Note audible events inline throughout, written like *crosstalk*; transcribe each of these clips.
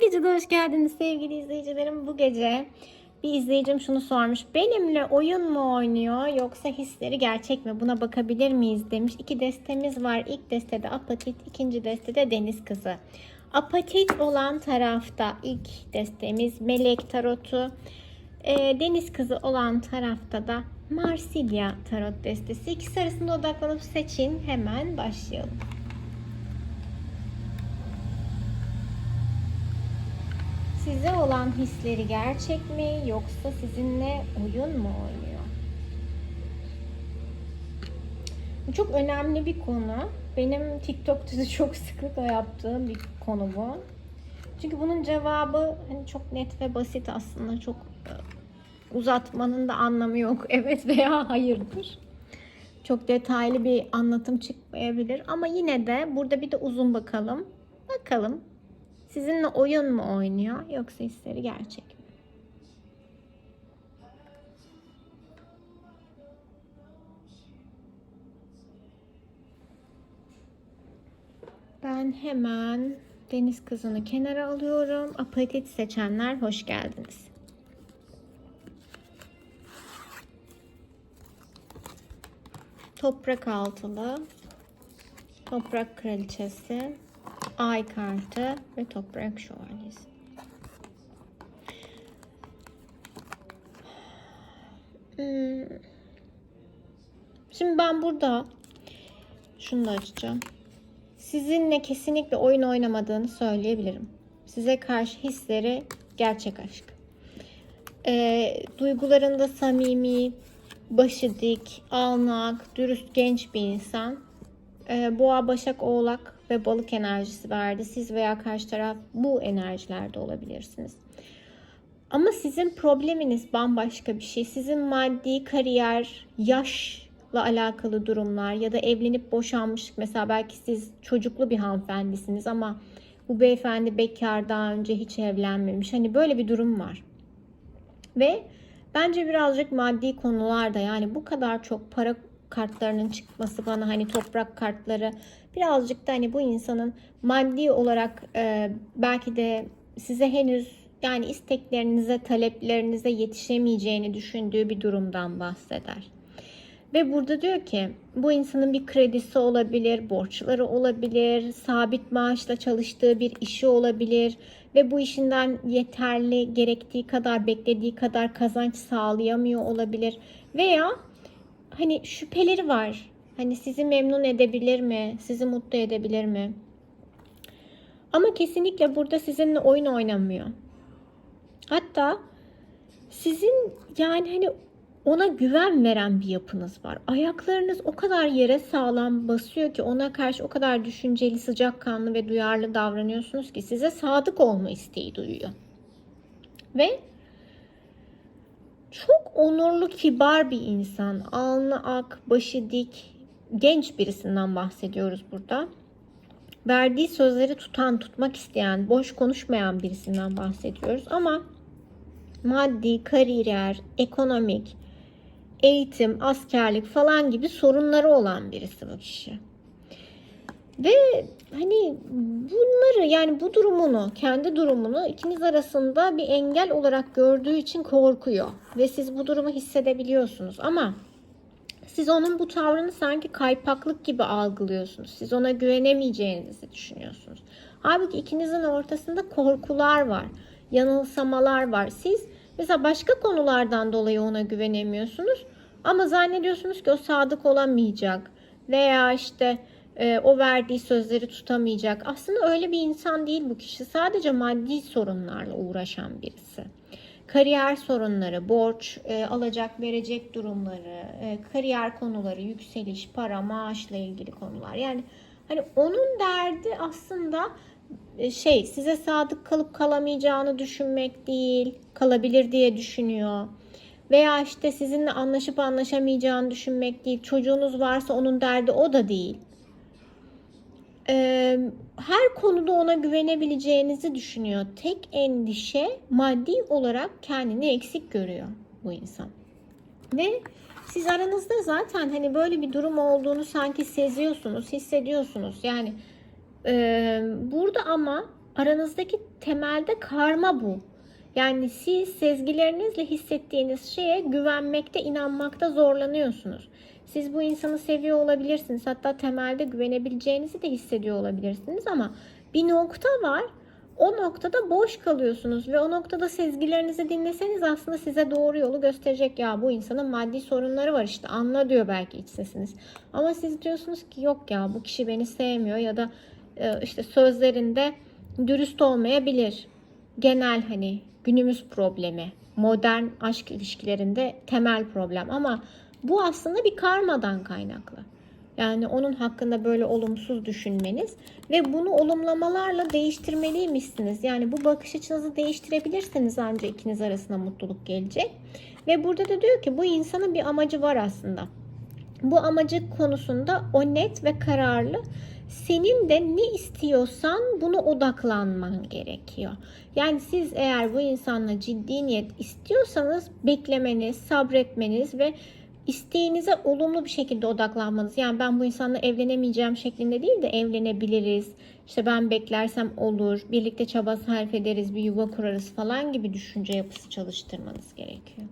Bu hoş geldiniz sevgili izleyicilerim. Bu gece bir izleyicim şunu sormuş. Benimle oyun mu oynuyor yoksa hisleri gerçek mi? Buna bakabilir miyiz demiş. İki destemiz var. İlk destede apatit, ikinci destede deniz kızı. Apatit olan tarafta ilk destemiz melek tarotu. Ee, deniz kızı olan tarafta da Marsilya tarot destesi. İkisi arasında odaklanıp seçin. Hemen başlayalım. Size olan hisleri gerçek mi yoksa sizinle oyun mu oynuyor? Bu çok önemli bir konu. Benim TikTok'ta da çok sıklıkla yaptığım bir konu bu. Çünkü bunun cevabı hani çok net ve basit aslında. Çok e, uzatmanın da anlamı yok. *laughs* Evet veya hayırdır. Çok detaylı bir anlatım çıkmayabilir ama yine de burada bir de uzun bakalım. Bakalım Sizinle oyun mu oynuyor yoksa hisleri gerçek mi? Ben hemen deniz kızını kenara alıyorum. Apatit seçenler hoş geldiniz. Toprak altılı, toprak kraliçesi, ay kartı ve toprak şövalyesi. Hmm. Şimdi ben burada şunu da açacağım. Sizinle kesinlikle oyun oynamadığını söyleyebilirim. Size karşı hisleri gerçek aşk. Ee, duygularında samimi, başı dik, alnak, dürüst genç bir insan. Ee, Boğa, Başak, Oğlak ve Balık enerjisi verdi. Siz veya karşı taraf bu enerjilerde olabilirsiniz. Ama sizin probleminiz bambaşka bir şey. Sizin maddi, kariyer, yaşla alakalı durumlar ya da evlenip boşanmış mesela belki siz çocuklu bir hanımefendisiniz ama bu beyefendi bekar daha önce hiç evlenmemiş. Hani böyle bir durum var. Ve bence birazcık maddi konularda yani bu kadar çok para kartlarının çıkması bana hani toprak kartları birazcık da hani bu insanın maddi olarak e, belki de size henüz yani isteklerinize, taleplerinize yetişemeyeceğini düşündüğü bir durumdan bahseder. Ve burada diyor ki bu insanın bir kredisi olabilir, borçları olabilir, sabit maaşla çalıştığı bir işi olabilir ve bu işinden yeterli, gerektiği kadar, beklediği kadar kazanç sağlayamıyor olabilir veya hani şüpheleri var. Hani sizi memnun edebilir mi? Sizi mutlu edebilir mi? Ama kesinlikle burada sizinle oyun oynamıyor. Hatta sizin yani hani ona güven veren bir yapınız var. Ayaklarınız o kadar yere sağlam basıyor ki ona karşı o kadar düşünceli, sıcakkanlı ve duyarlı davranıyorsunuz ki size sadık olma isteği duyuyor. Ve çok onurlu, kibar bir insan. Alnı ak, başı dik, genç birisinden bahsediyoruz burada. Verdiği sözleri tutan, tutmak isteyen, boş konuşmayan birisinden bahsediyoruz. Ama maddi, kariyer, ekonomik, eğitim, askerlik falan gibi sorunları olan birisi bu kişi. Ve hani bunları yani bu durumunu, kendi durumunu ikiniz arasında bir engel olarak gördüğü için korkuyor. Ve siz bu durumu hissedebiliyorsunuz ama siz onun bu tavrını sanki kaypaklık gibi algılıyorsunuz. Siz ona güvenemeyeceğinizi düşünüyorsunuz. Halbuki ikinizin ortasında korkular var, yanılsamalar var. Siz mesela başka konulardan dolayı ona güvenemiyorsunuz ama zannediyorsunuz ki o sadık olamayacak veya işte e, o verdiği sözleri tutamayacak. Aslında öyle bir insan değil bu kişi. Sadece maddi sorunlarla uğraşan birisi. Kariyer sorunları, borç, e, alacak verecek durumları, e, kariyer konuları, yükseliş, para, maaşla ilgili konular. Yani hani onun derdi aslında e, şey size sadık kalıp kalamayacağını düşünmek değil, kalabilir diye düşünüyor. Veya işte sizinle anlaşıp anlaşamayacağını düşünmek değil. Çocuğunuz varsa onun derdi o da değil her konuda ona güvenebileceğinizi düşünüyor. Tek endişe maddi olarak kendini eksik görüyor bu insan. Ve siz aranızda zaten hani böyle bir durum olduğunu sanki seziyorsunuz, hissediyorsunuz. Yani e, burada ama aranızdaki temelde karma bu. Yani siz sezgilerinizle hissettiğiniz şeye güvenmekte, inanmakta zorlanıyorsunuz. Siz bu insanı seviyor olabilirsiniz. Hatta temelde güvenebileceğinizi de hissediyor olabilirsiniz ama bir nokta var. O noktada boş kalıyorsunuz ve o noktada sezgilerinizi dinleseniz aslında size doğru yolu gösterecek. Ya bu insanın maddi sorunları var işte anla diyor belki iç sesiniz. Ama siz diyorsunuz ki yok ya bu kişi beni sevmiyor ya da e, işte sözlerinde dürüst olmayabilir. Genel hani günümüz problemi, modern aşk ilişkilerinde temel problem ama bu aslında bir karmadan kaynaklı. Yani onun hakkında böyle olumsuz düşünmeniz ve bunu olumlamalarla değiştirmeliymişsiniz. Yani bu bakış açınızı değiştirebilirseniz ancak ikiniz arasında mutluluk gelecek. Ve burada da diyor ki bu insanın bir amacı var aslında. Bu amacı konusunda o net ve kararlı. Senin de ne istiyorsan buna odaklanman gerekiyor. Yani siz eğer bu insanla ciddi niyet istiyorsanız beklemeniz, sabretmeniz ve isteğinize olumlu bir şekilde odaklanmanız. Yani ben bu insanla evlenemeyeceğim şeklinde değil de evlenebiliriz. İşte ben beklersem olur, birlikte çaba sarf ederiz, bir yuva kurarız falan gibi düşünce yapısı çalıştırmanız gerekiyor.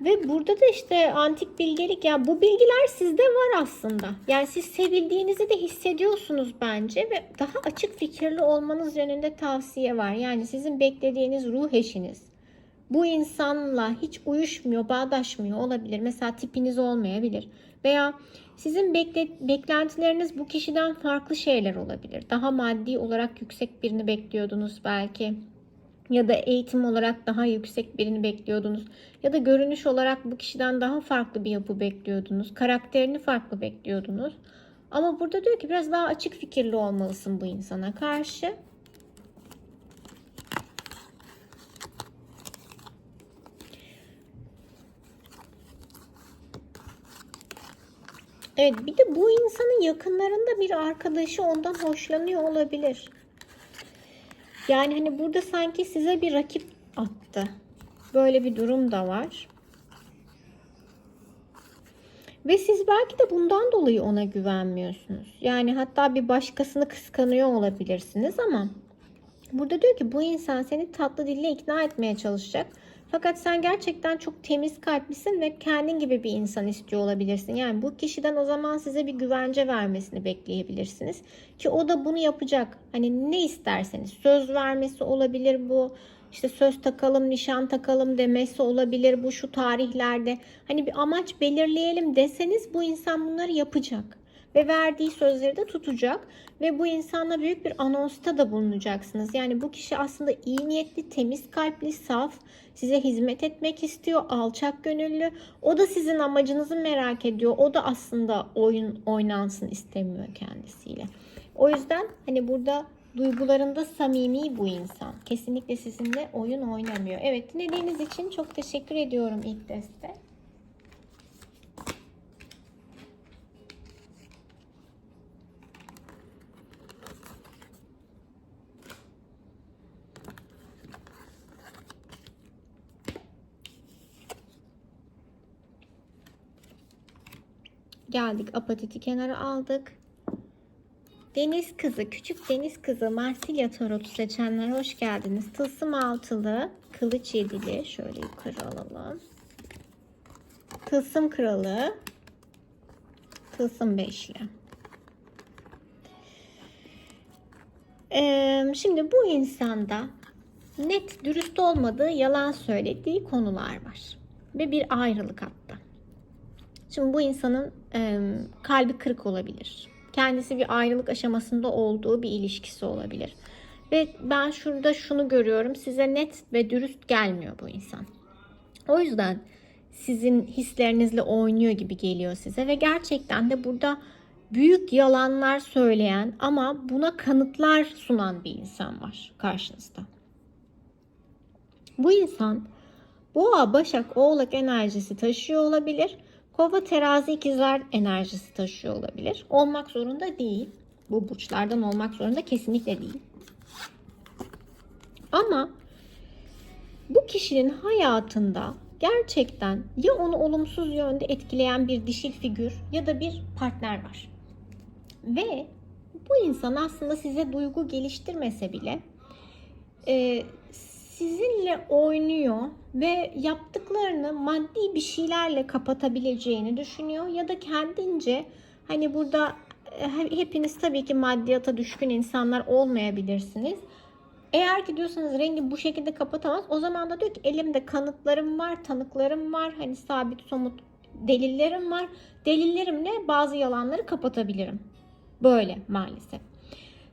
Ve burada da işte antik bilgelik ya bu bilgiler sizde var aslında. Yani siz sevildiğinizi de hissediyorsunuz bence ve daha açık fikirli olmanız yönünde tavsiye var. Yani sizin beklediğiniz ruh eşiniz bu insanla hiç uyuşmuyor, bağdaşmıyor olabilir. Mesela tipiniz olmayabilir. Veya sizin bekle, beklentileriniz bu kişiden farklı şeyler olabilir. Daha maddi olarak yüksek birini bekliyordunuz belki. Ya da eğitim olarak daha yüksek birini bekliyordunuz. Ya da görünüş olarak bu kişiden daha farklı bir yapı bekliyordunuz. Karakterini farklı bekliyordunuz. Ama burada diyor ki biraz daha açık fikirli olmalısın bu insana karşı. Evet bir de bu insanın yakınlarında bir arkadaşı ondan hoşlanıyor olabilir. Yani hani burada sanki size bir rakip attı. Böyle bir durum da var. Ve siz belki de bundan dolayı ona güvenmiyorsunuz. Yani hatta bir başkasını kıskanıyor olabilirsiniz ama burada diyor ki bu insan seni tatlı dille ikna etmeye çalışacak. Fakat sen gerçekten çok temiz kalplisin ve kendin gibi bir insan istiyor olabilirsin. Yani bu kişiden o zaman size bir güvence vermesini bekleyebilirsiniz. Ki o da bunu yapacak. Hani ne isterseniz söz vermesi olabilir bu. İşte söz takalım, nişan takalım demesi olabilir bu şu tarihlerde. Hani bir amaç belirleyelim deseniz bu insan bunları yapacak ve verdiği sözleri de tutacak ve bu insanla büyük bir anonsta da bulunacaksınız. Yani bu kişi aslında iyi niyetli, temiz kalpli, saf, size hizmet etmek istiyor, alçak gönüllü. O da sizin amacınızı merak ediyor. O da aslında oyun oynansın istemiyor kendisiyle. O yüzden hani burada duygularında samimi bu insan. Kesinlikle sizinle oyun oynamıyor. Evet dinlediğiniz için çok teşekkür ediyorum ilk deste. Geldik apatiti kenara aldık. Deniz kızı, küçük deniz kızı Marsilya tarotu seçenler hoş geldiniz. Tılsım altılı, kılıç yedili. Şöyle yukarı alalım. Tılsım kralı, tılsım beşli. Ee, şimdi bu insanda net dürüst olmadığı, yalan söylediği konular var. Ve bir ayrılık hatta. Şimdi bu insanın e, kalbi kırık olabilir. Kendisi bir ayrılık aşamasında olduğu bir ilişkisi olabilir. Ve ben şurada şunu görüyorum. Size net ve dürüst gelmiyor bu insan. O yüzden sizin hislerinizle oynuyor gibi geliyor size ve gerçekten de burada büyük yalanlar söyleyen ama buna kanıtlar sunan bir insan var karşınızda. Bu insan Boğa, Başak, Oğlak enerjisi taşıyor olabilir Kova terazi ikizler enerjisi taşıyor olabilir. Olmak zorunda değil. Bu burçlardan olmak zorunda kesinlikle değil. Ama bu kişinin hayatında gerçekten ya onu olumsuz yönde etkileyen bir dişil figür ya da bir partner var. Ve Bu insan aslında size duygu geliştirmese bile e, sizinle oynuyor ve yaptıklarını maddi bir şeylerle kapatabileceğini düşünüyor ya da kendince hani burada e, hepiniz tabii ki maddiyata düşkün insanlar olmayabilirsiniz. Eğer ki diyorsanız rengi bu şekilde kapatamaz o zaman da diyor ki elimde kanıtlarım var, tanıklarım var, hani sabit somut delillerim var. Delillerimle bazı yalanları kapatabilirim. Böyle maalesef.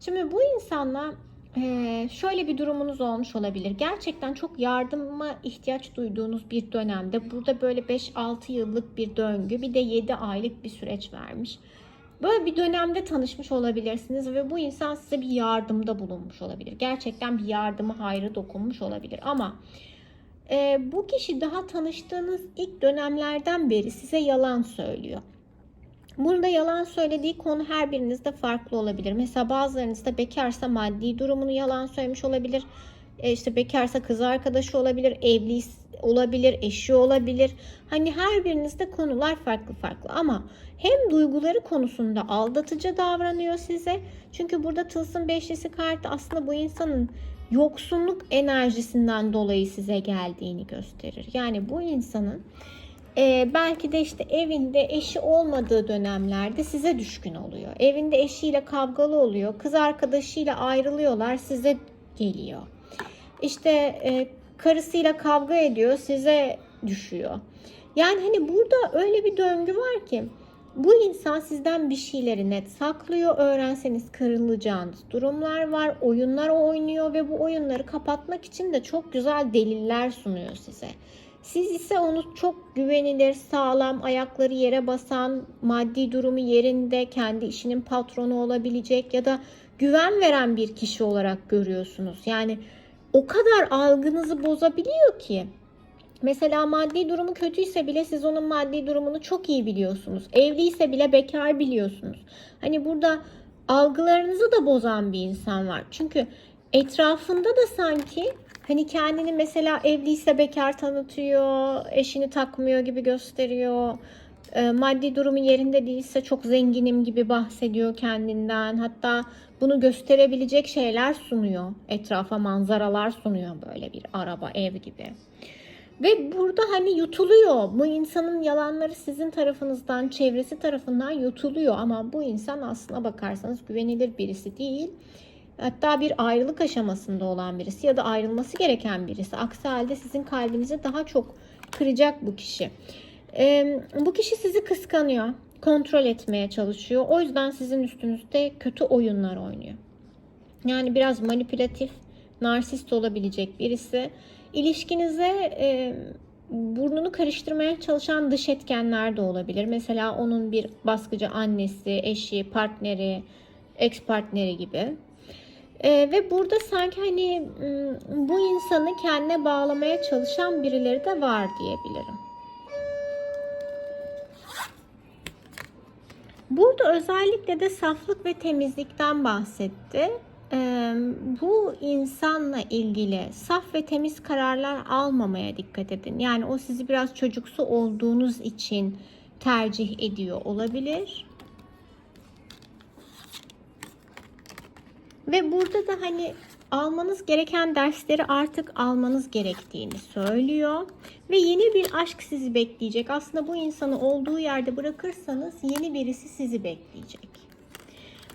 Şimdi bu insanla ee, şöyle bir durumunuz olmuş olabilir. Gerçekten çok yardıma ihtiyaç duyduğunuz bir dönemde burada böyle 5-6 yıllık bir döngü bir de 7 aylık bir süreç vermiş. Böyle bir dönemde tanışmış olabilirsiniz ve bu insan size bir yardımda bulunmuş olabilir. Gerçekten bir yardımı hayrı dokunmuş olabilir ama e, bu kişi daha tanıştığınız ilk dönemlerden beri size yalan söylüyor. Burada yalan söylediği konu her birinizde farklı olabilir. Mesela bazılarınızda bekarsa maddi durumunu yalan söylemiş olabilir. E işte bekarsa kız arkadaşı olabilir, evli olabilir, eşi olabilir. Hani her birinizde konular farklı farklı ama hem duyguları konusunda aldatıcı davranıyor size. Çünkü burada tılsım beşlisi kartı aslında bu insanın yoksunluk enerjisinden dolayı size geldiğini gösterir. Yani bu insanın e, belki de işte evinde eşi olmadığı dönemlerde size düşkün oluyor. Evinde eşiyle kavgalı oluyor. Kız arkadaşıyla ayrılıyorlar size geliyor. İşte e, karısıyla kavga ediyor size düşüyor. Yani hani burada öyle bir döngü var ki bu insan sizden bir şeyleri net saklıyor. Öğrenseniz kırılacağınız durumlar var. Oyunlar oynuyor ve bu oyunları kapatmak için de çok güzel deliller sunuyor size. Siz ise onu çok güvenilir, sağlam, ayakları yere basan, maddi durumu yerinde, kendi işinin patronu olabilecek ya da güven veren bir kişi olarak görüyorsunuz. Yani o kadar algınızı bozabiliyor ki. Mesela maddi durumu kötüyse bile siz onun maddi durumunu çok iyi biliyorsunuz. Evliyse bile bekar biliyorsunuz. Hani burada algılarınızı da bozan bir insan var. Çünkü etrafında da sanki Hani kendini mesela evliyse bekar tanıtıyor, eşini takmıyor gibi gösteriyor. E, maddi durumu yerinde değilse çok zenginim gibi bahsediyor kendinden. Hatta bunu gösterebilecek şeyler sunuyor. Etrafa manzaralar sunuyor böyle bir araba, ev gibi. Ve burada hani yutuluyor. Bu insanın yalanları sizin tarafınızdan, çevresi tarafından yutuluyor. Ama bu insan aslına bakarsanız güvenilir birisi değil hatta bir ayrılık aşamasında olan birisi ya da ayrılması gereken birisi. Aksi halde sizin kalbinizi daha çok kıracak bu kişi. Ee, bu kişi sizi kıskanıyor, kontrol etmeye çalışıyor. O yüzden sizin üstünüzde kötü oyunlar oynuyor. Yani biraz manipülatif, narsist olabilecek birisi. İlişkinize e, burnunu karıştırmaya çalışan dış etkenler de olabilir. Mesela onun bir baskıcı annesi, eşi, partneri, ex partneri gibi. Ee, ve burada sanki hani bu insanı kendine bağlamaya çalışan birileri de var diyebilirim. Burada özellikle de saflık ve temizlikten bahsetti. Ee, bu insanla ilgili saf ve temiz kararlar almamaya dikkat edin. Yani o sizi biraz çocuksu olduğunuz için tercih ediyor olabilir. Ve burada da hani almanız gereken dersleri artık almanız gerektiğini söylüyor. Ve yeni bir aşk sizi bekleyecek. Aslında bu insanı olduğu yerde bırakırsanız yeni birisi sizi bekleyecek.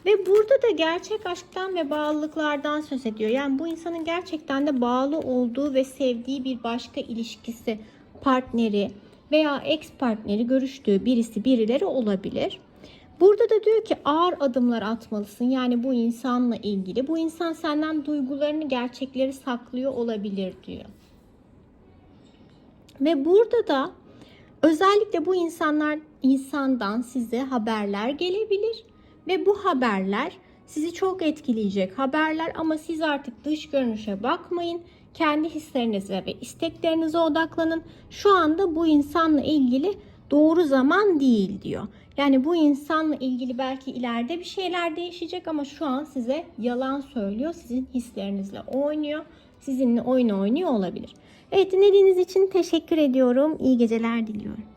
Ve burada da gerçek aşktan ve bağlılıklardan söz ediyor. Yani bu insanın gerçekten de bağlı olduğu ve sevdiği bir başka ilişkisi, partneri veya ex partneri görüştüğü birisi birileri olabilir. Burada da diyor ki ağır adımlar atmalısın. Yani bu insanla ilgili. Bu insan senden duygularını, gerçekleri saklıyor olabilir diyor. Ve burada da özellikle bu insanlar insandan size haberler gelebilir ve bu haberler sizi çok etkileyecek haberler ama siz artık dış görünüşe bakmayın. Kendi hislerinize ve isteklerinize odaklanın. Şu anda bu insanla ilgili doğru zaman değil diyor. Yani bu insanla ilgili belki ileride bir şeyler değişecek ama şu an size yalan söylüyor. Sizin hislerinizle oynuyor. Sizinle oyun oynuyor olabilir. Evet dinlediğiniz için teşekkür ediyorum. İyi geceler diliyorum.